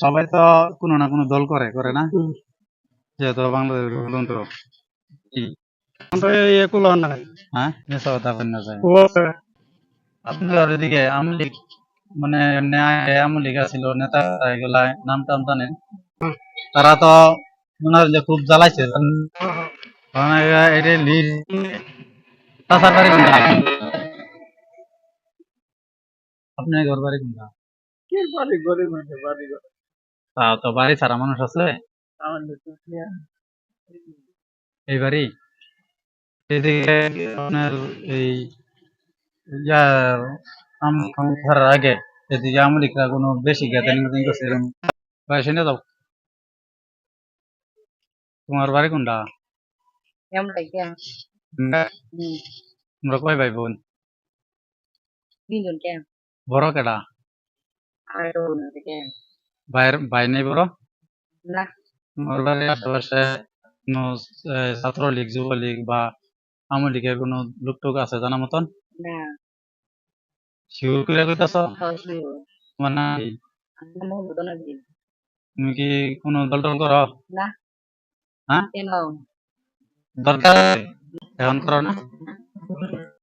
সবাই তো কোনো না কোনো দল করে করে না। যেহেতু বাংলাদেশ গণতন্ত্র। হ্যাঁ? মিশা কথা বলেন না যায় ও। আপনাদের ওদিকে আওয়ামী লীগ মানে আওয়ামী লীগ আছিল নেতা এগুলা নাম টাম জানেন? তারা তো মনে হয় খুব জ্বালাইছে। এটা লিড চাষার আপনার ঘর বাড়ি কোনটা? বাড়ি গরিব বাড়ি। গরিব তা তো বাড়ি ছাড়া মানুষ আছে? এই বাড়ি? এদিকে আপনার এই আম ধরার আগে এদিকে আমেরিকা কোনো বেশি গ্যাদারিং মিটিং করছে এরকম। ভাই শুনে যাও তোমার বাড়ি কোনটা? তোমরা কয় ভাই বোন? বড় কেডা? আর না কেন ভাইয়ের ভাই নেই বড় না তোমার বাড়ির আশেপাশে কোনো আহ, ছাত্রলীগ যুবলীগ বা আওয়ামী লীগের কোনো লোক টোক আছে জানা মতন না শিউর করে কইতাছ হসবি তোমার না আমরা মহম্মদ দিন তুমি কি কোনো দল টল করো না হ্যাঁ কেন দরকার আছে? এখন করো না